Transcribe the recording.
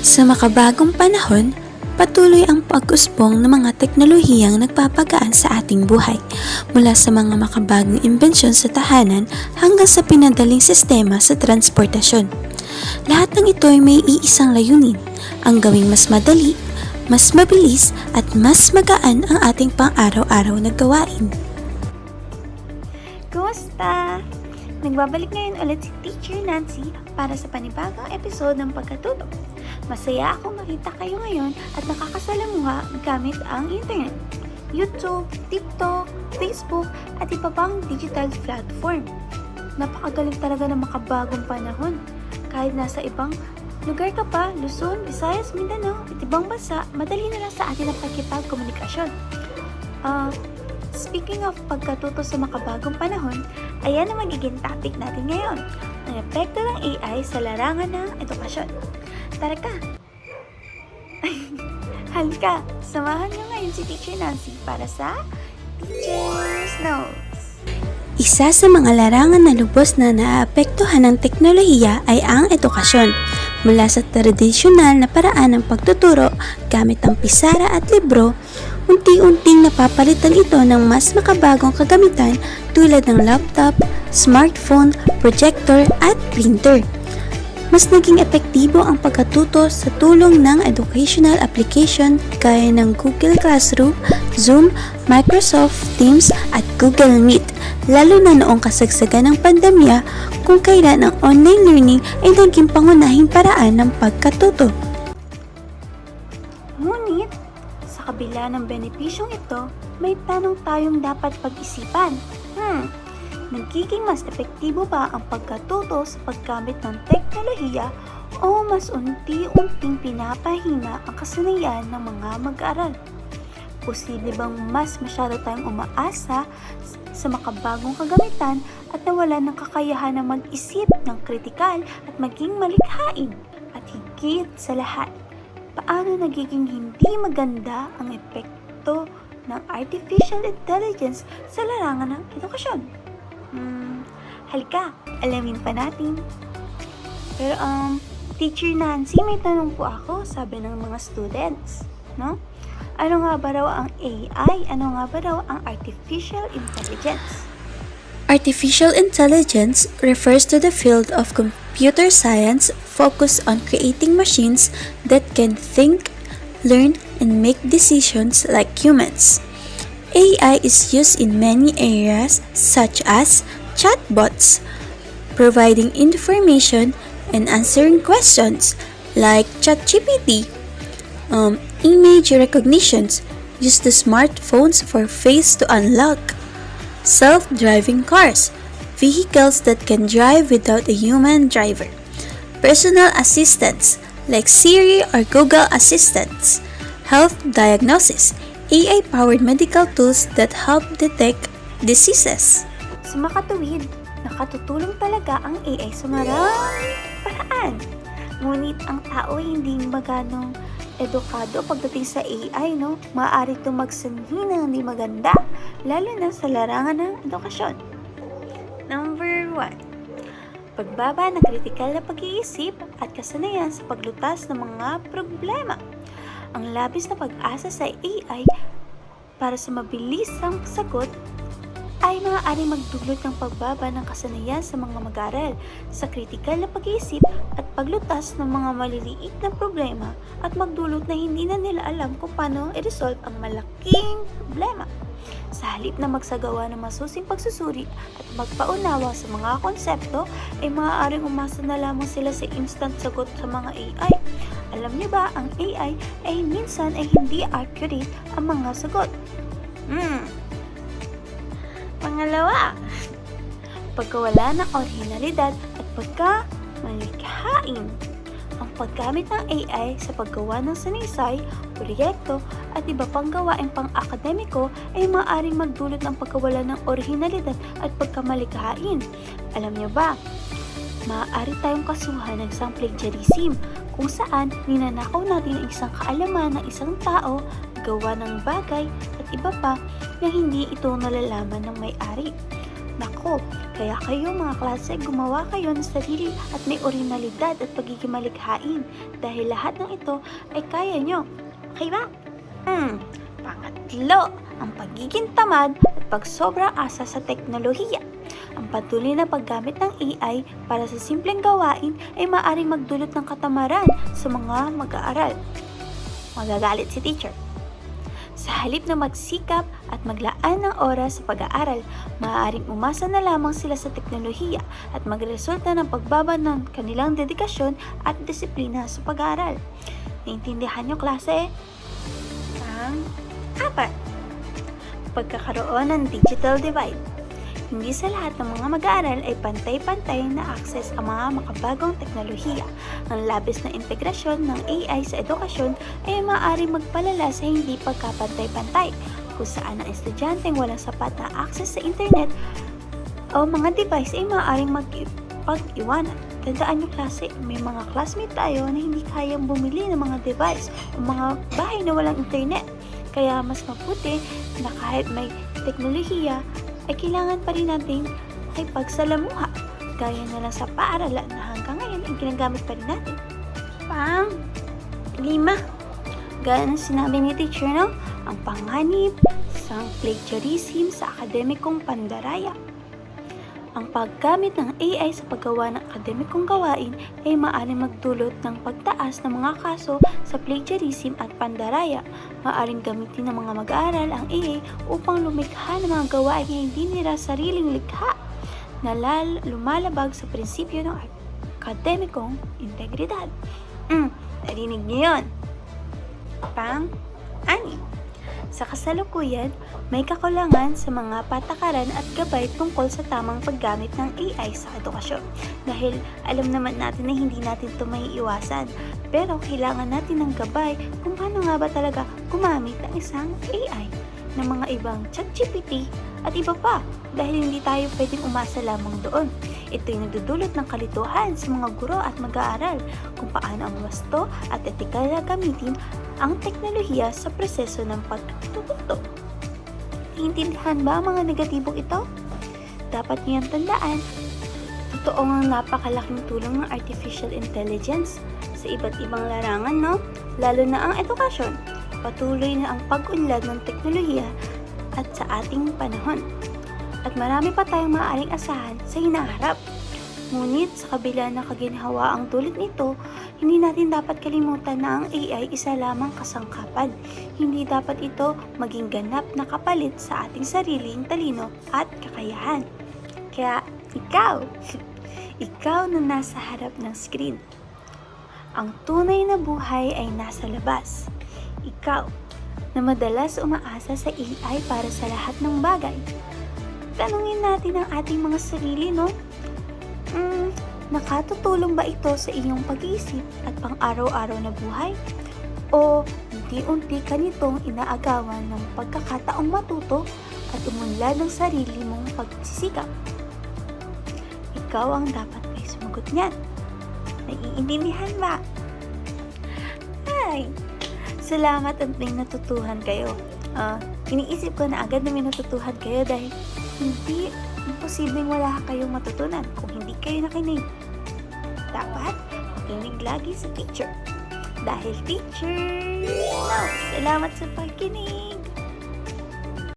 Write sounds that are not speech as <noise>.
Sa makabagong panahon, patuloy ang pag-usbong ng mga teknolohiyang nagpapagaan sa ating buhay, mula sa mga makabagong imbensyon sa tahanan hanggang sa pinadaling sistema sa transportasyon. Lahat ng ito ay may iisang layunin, ang gawing mas madali, mas mabilis at mas magaan ang ating pang-araw-araw na gawain. Kumusta? Nagbabalik ngayon ulit si Teacher Nancy para sa panibagong episode ng Pagkatuto. Masaya akong makita kayo ngayon at nakakasalamuha gamit ang internet, YouTube, TikTok, Facebook at iba pang digital platform. Napakagaling talaga ng makabagong panahon. Kahit nasa ibang lugar ka pa, Luzon, Visayas, Mindanao at ibang bansa, madali na lang sa atin ang pagkipagkomunikasyon. Ah, Speaking of pagkatuto sa makabagong panahon, ayan ang magiging topic natin ngayon, ang epekto ng AI sa larangan ng edukasyon. Tara ka! <laughs> Halika, samahan niyo ngayon si Teacher Nancy para sa Teacher's Notes. Isa sa mga larangan na lubos na naaapektuhan ng teknolohiya ay ang edukasyon. Mula sa tradisyonal na paraan ng pagtuturo gamit ang pisara at libro, unti-unting napapalitan ito ng mas makabagong kagamitan tulad ng laptop, smartphone, projector at printer. Mas naging epektibo ang pagkatuto sa tulong ng educational application gaya ng Google Classroom, Zoom, Microsoft Teams at Google Meet, lalo na noong kasagsagan ng pandemya kung kailan ang online learning ay naging pangunahing paraan ng pagkatuto. Ngunit, sa kabila ng benepisyong ito, may tanong tayong dapat pag-isipan. Hmm, nagiging mas epektibo ba ang pagkatuto sa paggamit ng teknolohiya o mas unti-unting pinapahina ang kasanayan ng mga mag-aaral? Posible bang mas masyado tayong umaasa sa makabagong kagamitan at nawalan ng kakayahan na mag-isip ng kritikal at maging malikhain? At higit sa lahat, paano nagiging hindi maganda ang epekto ng artificial intelligence sa larangan ng edukasyon? Halika, alamin pa natin. Pero um, Teacher Nancy, may tanong po ako, sabi ng mga students, no? Ano nga ba raw ang AI? Ano nga ba raw ang artificial intelligence? Artificial intelligence refers to the field of computer science focused on creating machines that can think, learn, and make decisions like humans. AI is used in many areas such as chatbots, providing information and answering questions like ChatGPT, um, image recognitions, use the smartphones for face to unlock, self-driving cars, vehicles that can drive without a human driver, personal assistants like Siri or Google Assistants, health diagnosis, AI-powered medical tools that help detect diseases. Sa makatuwid, nakatutulong talaga ang AI sa maraming paraan. Ngunit ang tao ay hindi maganong edukado pagdating sa AI, no? Maaari itong magsanhi ng hindi maganda, lalo na sa larangan ng edukasyon. Number 1. Pagbaba ng kritikal na pag-iisip at kasanayan sa paglutas ng mga problema. Ang labis na pag-asa sa AI para sa mabilisang sagot ay maaaring magdulot ng pagbaba ng kasanayan sa mga mag-aral sa kritikal na pag-iisip at paglutas ng mga maliliit na problema at magdulot na hindi na nila alam kung paano i-resolve ang malaking problema. Sa halip na magsagawa ng masusing pagsusuri at magpaunawa sa mga konsepto, ay maaaring umasa na lamang sila sa instant sagot sa mga AI. Alam niyo ba, ang AI ay minsan ay hindi accurate ang mga sagot. Hmm, Pangalawa, pagkawala ng orihinalidad at pagka malikhain. Ang paggamit ng AI sa paggawa ng sanisay, proyekto at iba pang gawain pang-akademiko ay maaaring magdulot ng pagkawala ng orihinalidad at pagkamalikhain. Alam niyo ba, maaari tayong kasuhan ng isang plagiarism kung saan ninanakaw natin ang isang kaalaman ng isang tao, gawa ng bagay at iba pa na hindi ito nalalaman ng may-ari. Nako, kaya kayo mga klase gumawa kayo ng sarili at may originalidad at pagiging malikhain dahil lahat ng ito ay kaya nyo. Okay ba? Hmm, pangatlo, ang pagiging tamad at pagsobrang asa sa teknolohiya. Ang patuloy na paggamit ng AI para sa simpleng gawain ay maaaring magdulot ng katamaran sa mga mag-aaral. Magagalit si teacher. Sa halip na magsikap at maglaan ng oras sa pag-aaral, maaaring umasa na lamang sila sa teknolohiya at magresulta ng pagbaba ng kanilang dedikasyon at disiplina sa pag-aaral. Naintindihan niyo klase? Ang apat, pagkakaroon ng digital divide. Hindi sa lahat ng mga mag-aaral ay pantay-pantay na access ang mga makabagong teknolohiya. Ang labis na integrasyon ng AI sa edukasyon ay maaaring magpalala sa hindi pagkapantay-pantay, kung saan ang estudyanteng walang sapat na access sa internet o mga device ay maaaring magpag-iwanan. Tandaan nyo klase, may mga classmate tayo na hindi kayang bumili ng mga device o mga bahay na walang internet. Kaya mas mabuti na kahit may teknolohiya, ay kailangan pa rin natin ay pagsalamuha. Gaya na lang sa paaralan na hanggang ngayon ay ginagamit pa rin natin. Pang lima. Gaya sinabi ni teacher, no? Ang panganib sa plagiarism sa akademikong pandaraya. Ang paggamit ng AI sa paggawa ng akademikong gawain ay maaaring magdulot ng pagtaas ng mga kaso sa plagiarism at pandaraya. Maaaring gamitin ng mga mag-aaral ang AI upang lumikha ng mga gawain na hindi nila sariling likha na lumalabag sa prinsipyo ng akademikong integridad. Mm, narinig niyo yun? Pang-anim. Sa kasalukuyan, may kakulangan sa mga patakaran at gabay tungkol sa tamang paggamit ng AI sa edukasyon. Dahil alam naman natin na hindi natin ito may iwasan. Pero kailangan natin ng gabay kung paano nga ba talaga gumamit ng isang AI ng mga ibang ChatGPT at iba pa dahil hindi tayo pwedeng umasa lamang doon. Ito'y nagdudulot ng kalituhan sa mga guro at mag-aaral kung paano ang wasto at etikal na gamitin ang teknolohiya sa proseso ng pagtututo. Naiintindihan ba ang mga negatibong ito? Dapat niyang tandaan, totoo ang napakalaking tulong ng artificial intelligence sa iba't ibang larangan, no? Lalo na ang edukasyon. Patuloy na ang pag-unlad ng teknolohiya at sa ating panahon. At marami pa tayong maaaring asahan sa hinaharap. Ngunit sa kabila ng kaginhawa ang dulot nito, hindi natin dapat kalimutan na ang AI isa lamang kasangkapan. Hindi dapat ito maging ganap na kapalit sa ating sariling talino at kakayahan. Kaya ikaw, <laughs> ikaw na nasa harap ng screen. Ang tunay na buhay ay nasa labas. Ikaw, na madalas umaasa sa AI para sa lahat ng bagay. Tanungin natin ang ating mga sarili, no? Hmm, nakatutulong ba ito sa iyong pag-iisip at pang-araw-araw na buhay? O unti-unti ka nitong inaagawan ng pagkakataong matuto at umunlad ng sarili mong pagsisikap? Ikaw ang dapat may sumagot niyan. Naiintindihan ba? Ay, salamat at may natutuhan kayo. Ah, iniisip ko na agad na may natutuhan kayo dahil hindi imposibleng wala kayong matutunan kung hindi kayo nakinig. Dapat makinig lagi sa teacher. Dahil teacher knows. Salamat sa pagkinig!